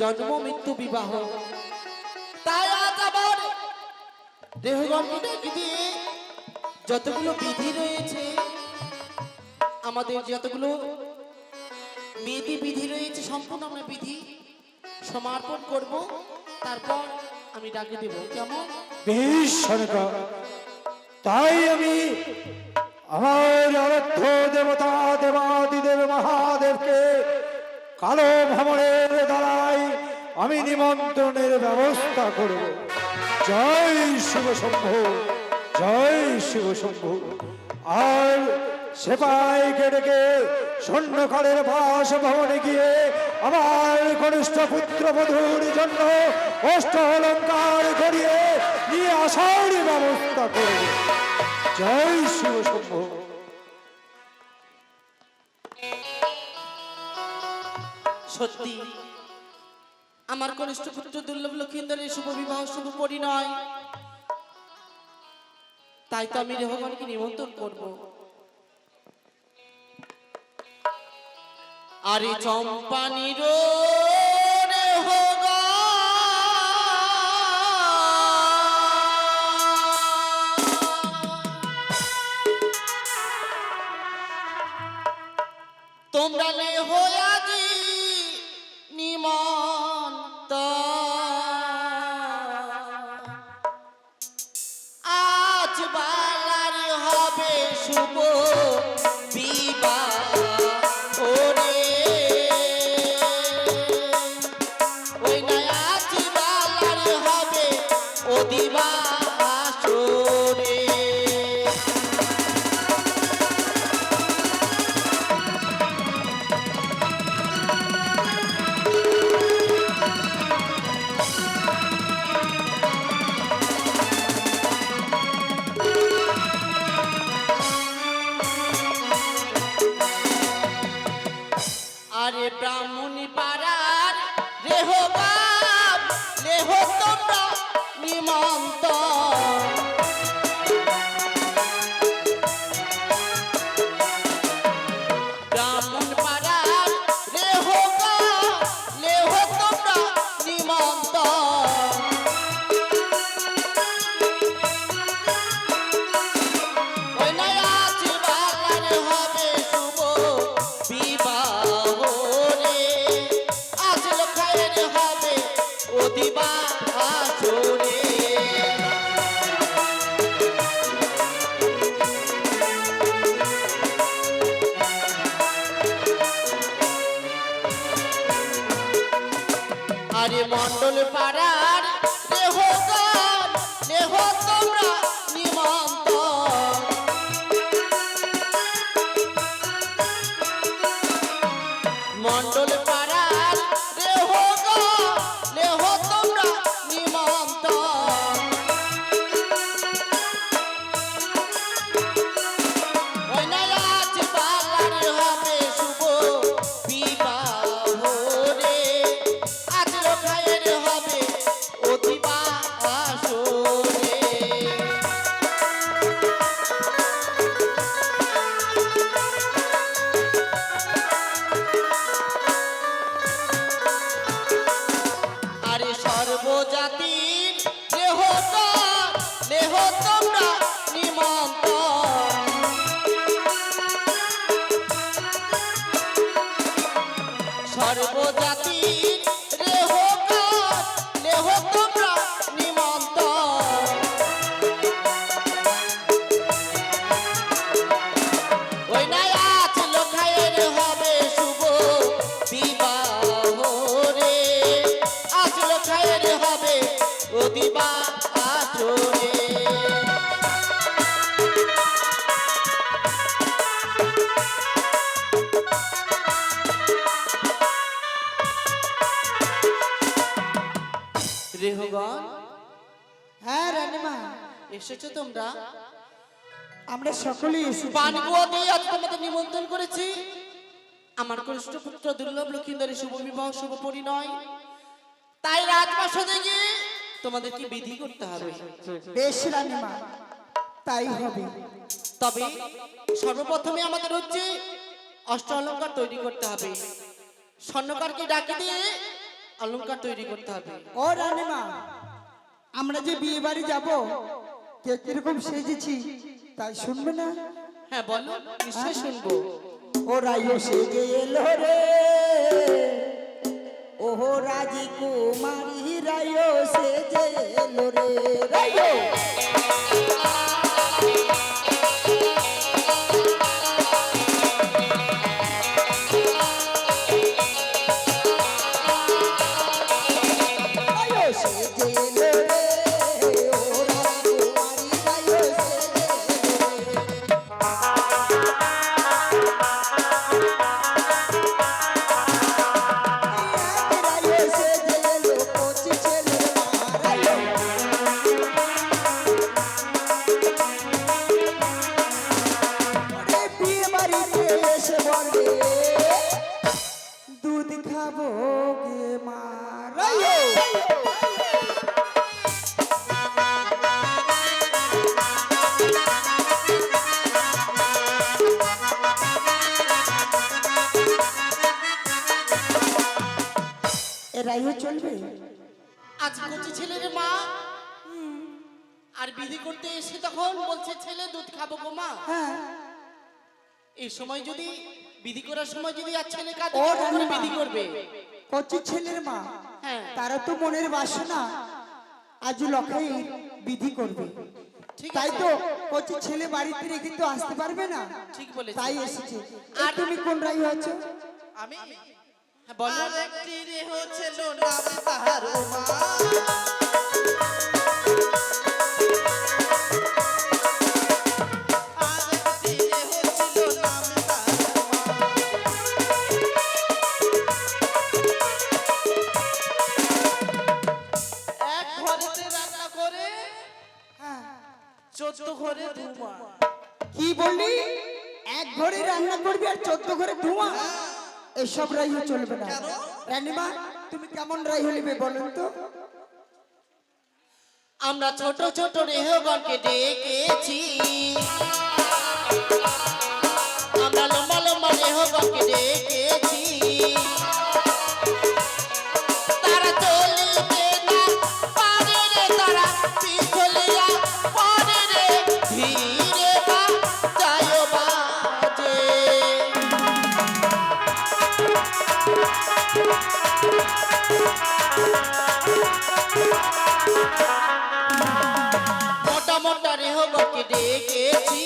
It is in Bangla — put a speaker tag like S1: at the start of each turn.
S1: জন্ম, মৃত্যু, বিবাহ। তাই আজ আবার দেহগণকে দিয়ে যতগুলো বিধি রয়েছে, আমাদের যতগুলো বিধি বিধি রয়েছে, সম্পূর্ণ আমরা বিধি সমর্পণ করব। তারপর আমি ডাকে দেব, কেমন?
S2: বেশ তাই আমি আমার আরাধ্য দেবতা, দেবাদিদেব, মহাদেবকে কালো ভ্রমণের দ্বারাই আমি নিমন্ত্রণের ব্যবস্থা করব। জয় শিব শম্ভু, জয় শিব শম্ভু। আর সেপাইকে ডেকে স্বর্ণকালের বাস ভবনে গিয়ে আমার কনিষ্ঠ পুত্র বধূর জন্য অষ্ট অলঙ্কার করিয়ে নিয়ে আসার ব্যবস্থা করব। জয় শিব শম্ভু।
S1: সত্যি আমার কনিষ্ঠ পুত্র দুর্লভ লক্ষিন্দরের শুভ বিবাহ, শুভ পরিণয়। তাই তো আমি রেহমানকে নিমন্ত্রণ করব। আরে চম্পানির তোমরা নে হয়াজি আরে ব্রাহ্মণী পাড়ার রেহ বাপ রেহ তোমরা নিমন্ত আরে মন্ডল পাড়ার দেহ দেহ তোমরা এসেছ তোমরা?
S3: আমরা সকলেই
S1: পানগুয়া দিয়ে আজ তোমাদের নিমন্ত্রণ করেছি। আমার কনিষ্ঠ পুত্র দুর্লভ লক্ষিন্দরের শুভ বিবাহ শুভ পরিণয়। তাই রাজপ্রাসাদে গিয়ে তোমাদেরকে বিধি করতে হবে?
S3: বেশ রানীমা তাই হবে।
S1: তবে সর্বপ্রথমে আমাদের হচ্ছে অষ্ট অলঙ্কার তৈরি করতে হবে। স্বর্ণকারকে ডাকি দিয়ে অলংকার তৈরি করতে হবে।
S3: ও রানীমা আমরা যে বিয়ে বাড়ি যাব কে কীরকম সেজেছি তাই শুনবে না?
S1: হ্যাঁ বলো নিশ্চয় শুনব।
S3: ও রাইও সেজে এলো রে। ওহো রাজি কুমারী রাইও সেজে এলো রে। রায়ো রাইও দুধ খাব গে মা। রাইও চলবে?
S1: আজ কচি ছেলের মা। আর বিধি করতে এসে তখন বলছে ছেলে দুধ খাব গো মা।
S3: হ্যাঁ।
S1: এই সময় যদি বিধি করার সময় যদি আর ছেলে
S3: রানীমা।
S1: বিধি করবে।
S3: কচি ছেলের মা।
S1: হ্যাঁ।
S3: তারা তো মনের বাসনা। আজ লখাই বিধি করবে।
S1: ঠিক
S3: তাই তো কচি ছেলে বাড়িতে রেখে তো আসতে পারবে না।
S1: ঠিক বলেছ
S3: তাই এসেছে। আর তুমি কোন রাই আছো
S1: আমি? হ্যাঁ বলো।
S4: আরেকটি রেহ ছিল নাম তাহার উমা চোদ্দ ঘরে ধুমা
S3: কি বললি? এক ঘরে রান্না করবি আর চোদ্দ ঘরে ধোঁয়া? এসব রাই চলবে না। রানীমা তুমি কেমন রাই হলিবে বলুন তো?
S1: আমরা ছোট ছোট রেহগণকে ডেকেছি। ডেকেছি।